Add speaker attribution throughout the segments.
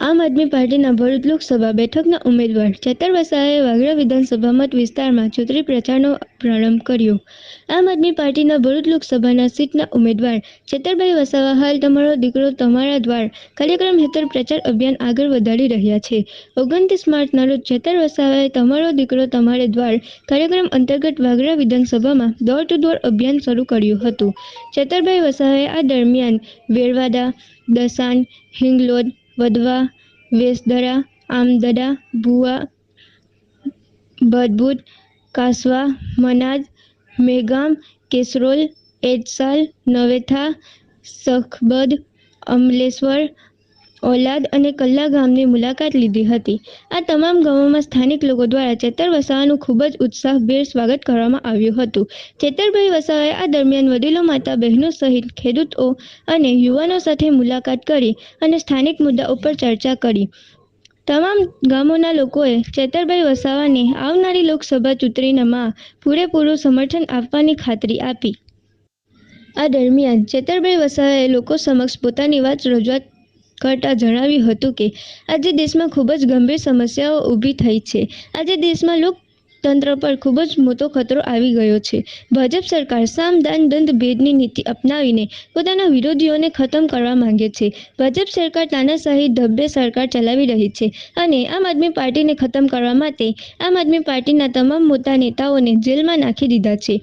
Speaker 1: આમ આદમી પાર્ટીના ભરૂચ લોકસભા બેઠકના ઉમેદવાર ચેતર વસાએ વાગરા વિધાનસભા મત વિસ્તારમાં ચૂંટણી પ્રચારનો પ્રારંભ કર્યો. આમ આદમી પાર્ટીના ભરૂચ લોકસભાના સીટના ઉમેદવાર ચેતરભાઈ વસાવા હાલ તમારો દીકરો તમારા દ્વાર કાર્યક્રમ હેઠળ પ્રચાર અભિયાન આગળ વધારી રહ્યા છે. ઓગણત્રીસ માર્ચના રોજ ચેતર વસાવાએ તમારો દીકરો તમારે દ્વાર કાર્યક્રમ અંતર્ગત વાગરા વિધાનસભામાં ડોર ટુ ડોર અભિયાન શરૂ કર્યું હતું. ચેતરભાઈ વસાવાએ આ દરમિયાન વેરવાડા દસાન હિંગલોદ વડવા વેસદરા આમદડા ભુવા ભદભૂત કાસવા મનાજ મેગામ કેસરોલ એડસાલ નવેથા સખબદ અમલેશ્વર ઓલાદ અને કલ્લા ગામની મુલાકાત લીધી હતી. આ તમામ ગામોમાં સ્થાનિક લોકો દ્વારા ચેતર વસાવાનું ખૂબ જ ઉત્સાહભેર સ્વાગત કરવામાં આવ્યું હતું. ચેતરભાઈ વસાવાએ આ દરમિયાન વડીલો, માતા બહેનો સહિત ખેડૂતો અને યુવાનો સાથે મુલાકાત કરી અને સ્થાનિક મુદ્દા ઉપર ચર્ચા કરી. તમામ ગામોના લોકોએ ચેતરભાઈ વસાવાને આવનારી લોકસભા ચૂંટણીમાં પૂરેપૂરું સમર્થન આપવાની ખાતરી આપી. આ દરમિયાન ચેતરભાઈ વસાવાએ લોકો સમક્ષ પોતાની વાત રજૂઆત કરતા જણાવ્યું હતું કે, આજે દેશમાં ખૂબ જ ગંભીર સમસ્યાઓ ઊભી થઈ છે. આજે દેશમાં લોકતંત્ર પર ખૂબ જ મોટો ખતરો આવી ગયો છે. ભાજપ સરકાર સામદાન દંડ, ભેદની નીતિ અપનાવીને પોતાના વિરોધીઓને ખતમ કરવા માંગે છે. ભાજપ સરકાર તાનાશાહી ધબ્બે સરકાર ચલાવી રહી છે અને આમ આદમી પાર્ટીને ખતમ કરવા માટે આમ આદમી પાર્ટીના તમામ મોટા નેતાઓને જેલમાં નાખી દીધા છે.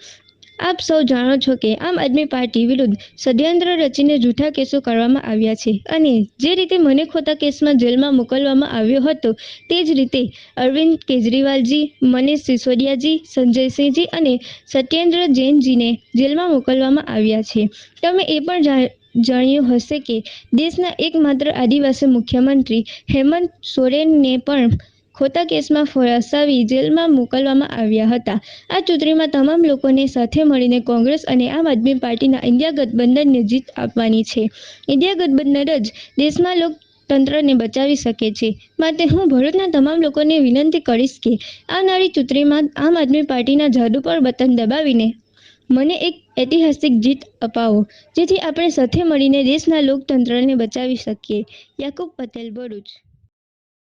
Speaker 1: આપ સૌ જાણો છો કે આમ આદમી પાર્ટી વિરુદ્ધ ષડયંત્ર રચીને જૂઠા કેસો કરવામાં આવ્યા છે. અને જે રીતે મને ખોટા કેસમાં જેલમાં મોકલવામાં આવ્યો હતો, તે જ રીતે અરવિંદ કેજરીવાલજી, મનીષ સિસોદિયાજી, સંજયસિંહજી અને સત્યેન્દ્ર જૈનજીને જેલમાં મોકલવામાં આવ્યા છે. તમે એ પણ જાણ્યું હશે કે દેશના એકમાત્ર આદિવાસી મુખ્યમંત્રી હેમંત સોરેનને પણ ખોટા કેસમાં ફસાવી જેલમાં મોકલવામાં આવ્યા હતા. આ ચૂંટણીમાં તમામ લોકોને સાથે મળીને કોંગ્રેસ અને આમ આદમી પાર્ટીના ઇન્ડિયા ગઠબંધનને જીત આપવાની છે. ઇન્ડિયા ગઠબંધન જ દેશમાં લોકતંત્રને બચાવી શકે છે. માટે હું ભરૂચના તમામ લોકોને વિનંતી કરીશ કે આવનારી ચૂંટણીમાં આમ આદમી પાર્ટીના જાદુ પર બટન દબાવીને મને એક ઐતિહાસિક જીત અપાવો, જેથી આપણે સાથે મળીને દેશના લોકતંત્રને બચાવી શકીએ. યાકુબ પટેલ, ભરૂચ.